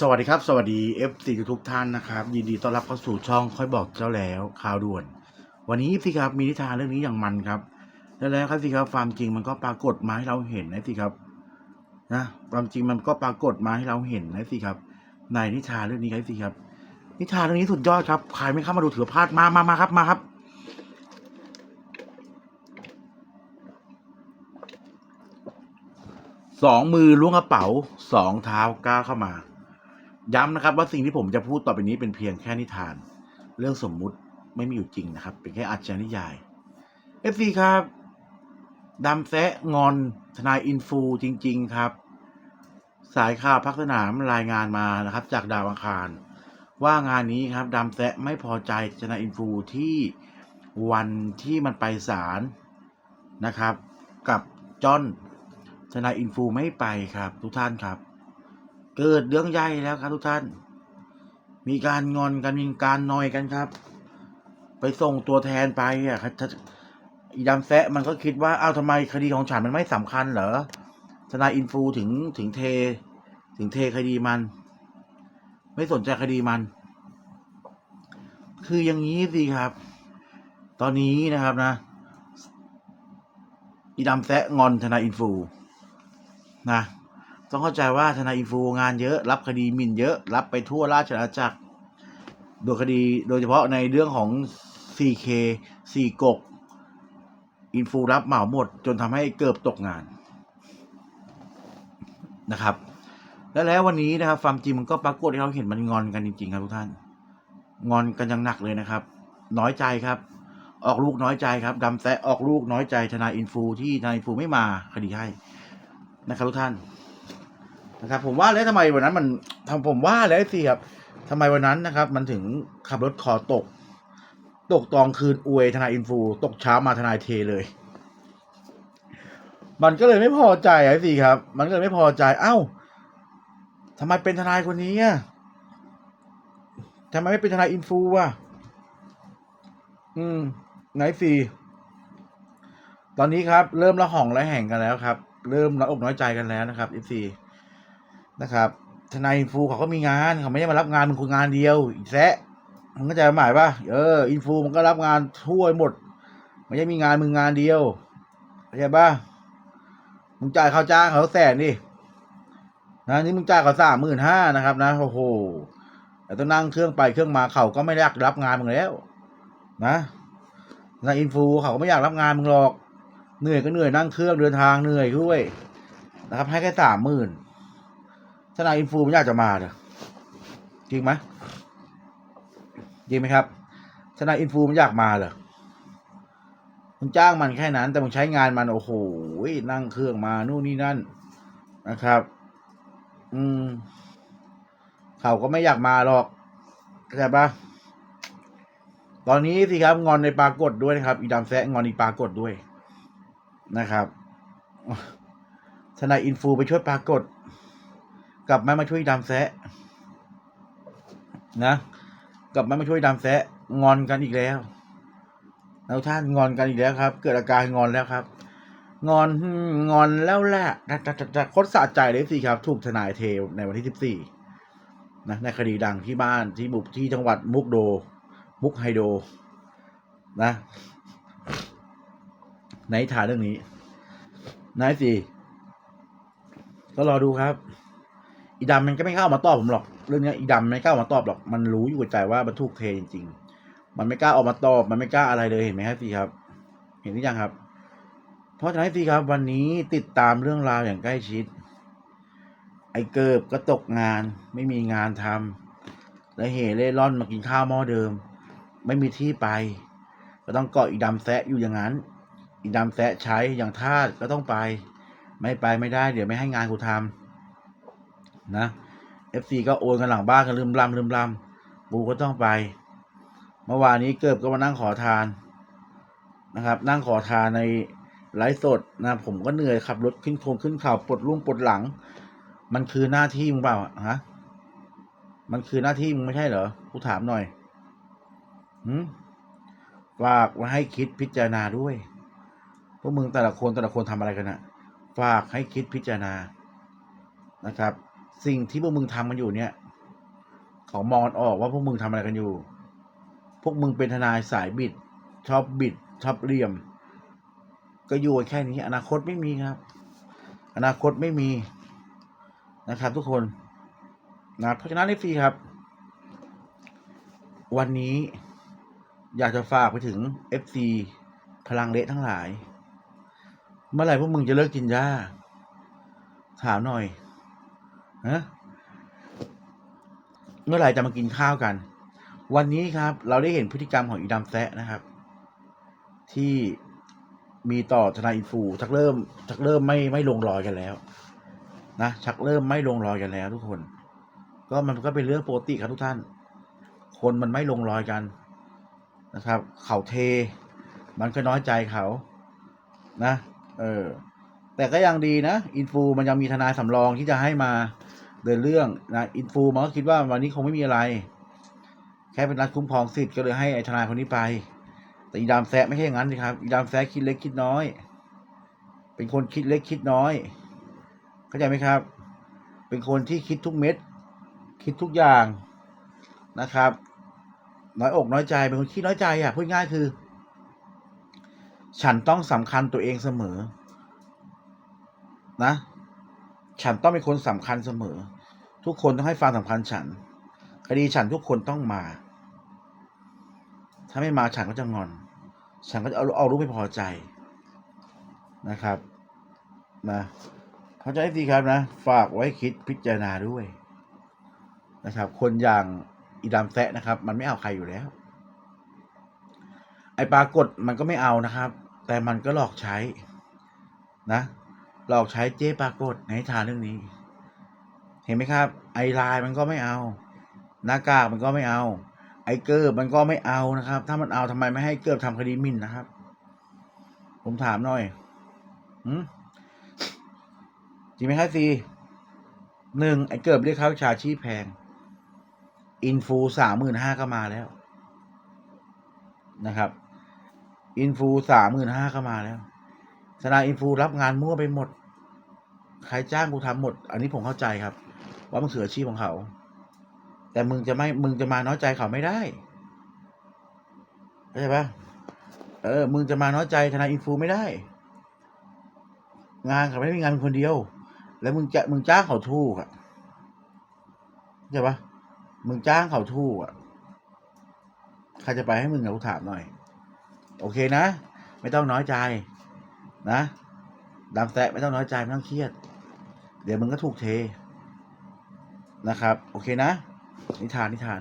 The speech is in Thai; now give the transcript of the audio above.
สวัสดีครับ สวัสดี F4 ทุกท่านนะครับ ยินดีต้อนรับเข้าสู่ช่องค่อยบอกเจ้าแล้วข่าวด่วน วันนี้สิครับมีนิทานเรื่องนี้อย่างมันครับ แล้วแล้วครับสิครับความจริงมันก็ปรากฏมาให้เราเห็นนะสิครับนะความจริงมันก็ปรากฏมาให้เราเห็นนะสิครับ ในนิทานเรื่องนี้ครับสิครับ นิทานเรื่องนี้สุดยอดครับใครไม่เข้ามาดูถือพลาดมามามาครับมาครับ สองมือล้วงกระเป๋าสองเท้าก้าวเข้ามา ย้ำนะครับว่าสิ่งที่ผมจะพูดต่อไปนี้เป็นเพียงแค่นิทาน เรื่องสมมุติไม่มีอยู่จริงนะครับ เป็นแค่อัจฉริยายเอฟซีครับดำแซะงอนทนายอินฟูจริง ๆครับ สายข่าวพักสนามรายงานมานะครับ จากดาวอังคาร ว่างานนี้ครับดำแซะไม่พอใจทนายอินฟูที่วันที่มันไปศาลนะครับ กับจอนทนายอินฟูไม่ไปครับ ทุกท่านครับ เกิดเรื่องใหญ่แล้วครับทุกท่าน มีการงอนกันมีการนอยกันครับ ไปส่งตัวแทนไปอะครับถ้าอีดำแซะมันก็คิดว่าอ้าวทำไมคดีของฉันมันไม่สำคัญเหรอทนายอินฟูถึงถึงเท ถึงเทคดีมัน ไม่สนใจคดีมัน คืออย่างนี้สิครับ ตอนนี้นะครับนะ อีดำแซะงอนทนายอินฟูนะ ต้องเข้าใจว่าทนายอินฟูงานเยอะ รับคดีหมิ่นเยอะ รับไปทั่วราชอาณาจักร โดยคดีโดยเฉพาะในเรื่องของ 4K 4กก อินฟูรับเหมาหมด จนทำให้เกิบตกงานนะครับ และแล้ววันนี้นะครับความจริงมันก็ปรากฏให้เราเห็นมันงอนกันจริงๆครับทุกท่าน งอนกันอยังหนักเลยนะครับ น้อยใจครับ ออกลูกน้อยใจครับดำแซะออกลูกน้อยใจทนายอินฟูที่ทนายอินฟูไม่มาคดีให้นะครับทุกท่าน นะครับ ผมว่าแล้วทำไมวันนั้นมันทำผมว่าแล้วสิครับทำไมวันนั้นนะครับ มันถึงขับรถคอตก ตกตองคืนอวยทนายอินฟู ตกเช้ามาทนายเทเลย มันก็เลยไม่พอใจไอ้สิครับ มันก็เลยไม่พอใจ เอ้าทำไมเป็นทนายคนนี้อะทำไมไม่เป็นทนายอินฟูอะอืมไหนสิตอนนี้ครับ เริ่มละห่องละแห่งกันแล้วครับ เริ่มละอกน้อยใจกันแล้วนะครับ f อ นะครับ ทนายอินฟูเขาก็มีงานเขาไม่ได้มารับงานมึงคนงานเดียวอีกแซะมึงเข้าใจหมายปะเอออินฟูมันก็รับงานทั่วหมดไม่ใช่มีงานมึงงานเดียวเข้าใจปะมึงจ่ายค่าจ้างเขาแสนดินะนี่มึงจ่ายเขาสามหมื่นห้านะครับ นะโอ้โหแต่ต้องนั่งเครื่องไปเครื่องมาเขาก็ไม่อยากรับงานมึงแล้ว นะนายอินฟูเขาก็ไม่อยากรับงานมึงหรอก เหนื่อยก็เหนื่อยนั่งเครื่องเดินทางเหนื่อยด้วยนะครับ ให้แค่สามหมื่น นายอินฟูมันอยากจะมาเหรอจริงไหมจริงไหมครับทนายอินฟูมันอยากมาเหรอมึงจ้างมันแค่นั้น แต่มึงใช้งานมันโอ้โหนั่งเครื่องมานู่นนี่นั่นนะครับ อืมเขาก็ไม่อยากมาหรอกเข้าใจปะตอนนี้สิครับงอนในปรากฏด้วยนะครับ อีดำแซะงอนอีปรากฏด้วยนะครับทนายอินฟูไปช่วยปรากฏ กลับมามาช่วยดำแซะนะกลับมามาช่วยดำแซะงอนกันอีกแล้วแล้วท่านงอนกันอีกแล้วครับ เกิดอาการงอนแล้วครับงอนงอนแล้วแหละจะจะจะจะโคตรสะใจเลยสิครับ ถูกทนายเทในวันที่สิบสี่นะในคดีดังที่บ้านที่บุกที่จังหวัดมุกโด มุกไฮโด นะ ในฐานเรื่องนี้นายสิก็รอดูครับ อีดำมันก็ไม่เข้ามาตอบผมหรอก เรื่องนี้อีดำไม่กล้ามาตอบหรอก มันรู้อยู่กับใจว่ามันถูกเทจริงๆ มันไม่กล้าออกมาตอบ มันไม่กล้าอะไรเลยเห็นไหมครับสิครับ เห็นหรือยังครับ เพราะฉะนั้นสิครับวันนี้ติดตามเรื่องราวอย่างใกล้ชิด ไอ้เกิบก็ตกงาน ไม่มีงานทำแล้วเหเล่ร่อนมากินข้าวหม้อเดิม ไม่มีที่ไป ก็ต้องเกาะอีดำแซะอยู่อย่างนั้น อีดำแซะใช้อย่างทาสก็ต้องไป ไม่ไปไม่ได้ เดี๋ยวไม่ให้งานกูทำ นะเอฟซีก็โอนกันหลังบ้านกันลืมลำลืมลำกูก็ต้องไป เมื่อวานนี้เกิบก็มานั่งขอทานนะครับ นั่งขอทานในไลฟ์สดนะผมก็เหนื่อยขับรถขึ้นโคงขึ้นเขาปวดรุ่งปวดหลัง มันคือหน้าที่มึงเปล่าฮะมันคือหน้าที่มึงไม่ใช่เหรอกูถามหน่อยหืมฝากไว้ให้คิดพิจารณาด้วยพวกมึงแต่ละคนแต่ละคนทำอะไรกันนะฝากให้คิดพิจารณานะครับ สิ่งที่พวกมึงทำกันอยู่เนี่ยเขามองกันออกว่าพวกมึงทำอะไรกันอยู่ พวกมึงเป็นทนายสายบิด ชอบบิด ชอบเหลี่ยม ก็อยู่แค่นี้ อนาคตไม่มีครับ อนาคตไม่มีนะครับ ทุกคนนะเพราะฉะนั้นเอฟซีครับ วันนี้อยากจะฝากไปถึง FC พลังเละทั้งหลาย เมื่อไหร่พวกมึงจะเลิกกินหญ้าถามหน่อย ฮะเมื่อไหร่จะมากินข้าวกัน วันนี้ครับ เราได้เห็นพฤติกรรมของอีดำแซะนะครับ ที่มีต่อทนายอินฟูชักเริ่มชักเริ่มไม่ไม่ลงรอยกันแล้ว นะชักเริ่มไม่ลงรอยกันแล้ว ทุกคน ก็มันก็เป็นเรื่องปกติครับทุกท่าน คนมันไม่ลงรอยกันนะครับ เขาเท มันก็น้อยใจเขา นะ เออ แต่ก็ยังดีนะอินฟูมันยังมีทนายสำรองที่จะให้มาเดินเรื่องนะอินฟูมันก็คิดว่าวันนี้คงไม่มีอะไร แค่เป็นนัดคุ้มครองสิทธิ์ก็เลยให้ไอ้ทนายคนนี้ไป แต่อีดามแซะไม่ใช่อย่างนั้นสิครับอีดามแซะคิดเล็กคิดน้อย เป็นคนคิดเล็กคิดน้อย เข้าใจไหมครับ เป็นคนที่คิดทุกเม็ด คิดทุกอย่างนะครับ น้อยอกน้อยใจเป็นคนขี้น้อยใจอะพูดง่ายคือ ฉันต้องสำคัญตัวเองเสมอ นะ ฉันต้องเป็นคนสำคัญเสมอ ทุกคนต้องให้ความสำคัญฉัน คดีฉันทุกคนต้องมา ถ้าไม่มาฉันก็จะงอน ฉันก็จะเอาเอารู้ไม่พอใจนะครับ นะเข้าใจดีครับนะ ฝากไว้คิดพิจารณาด้วยนะครับ คนอย่างอีดามแซะนะครับ มันไม่เอาใครอยู่แล้ว ไอปรากฏมันก็ไม่เอานะครับ แต่มันก็หลอกใช้นะ หลอกใช้เจ๊ปรากฏในทานเรื่องนี้ เห็นไหมครับ ไอไลน์มันก็ไม่เอา หน้ากากมันก็ไม่เอา ไอเกิร์มันก็ไม่เอานะครับ ถ้ามันเอาทำไมไม่ให้เกิร์ทำคดีมิ่นนะครับ ผมถามหน่อยหืมจริงไหมครับซีหนึ่งไอเกิร์เรียกค่าวิชาชีพแพง อินฟูสามหมื่นห้าก็มาแล้วนะครับ อินฟูสามหมื่นห้าก็มาแล้ว ทนายอินฟูรับงานมั่วไปหมด ใครจ้างกูทำหมด อันนี้ผมเข้าใจครับ ว่ามันคืออาชีพของเขา แต่มึงจะไม่มึงจะมาน้อยใจเขาไม่ได้เข้าใจปะเออ มึงจะมาน้อยใจทนายอินฟูไม่ได้ งานเขาไม่ได้มีงานคนเดียว แล้วมึงจะมึงจ้างเขาทูกอะเข้าใจปะมึงจ้างเขาทูกอะใครจะไปให้มึงอะกูถามหน่อย โอเคนะ ไม่ต้องน้อยใจ นะดำแซะไม่ต้องน้อยใจไม่ต้องเครียด เดี๋ยวมึงก็ถูกเทนะครับ โอเคนะ นิทานนิทาน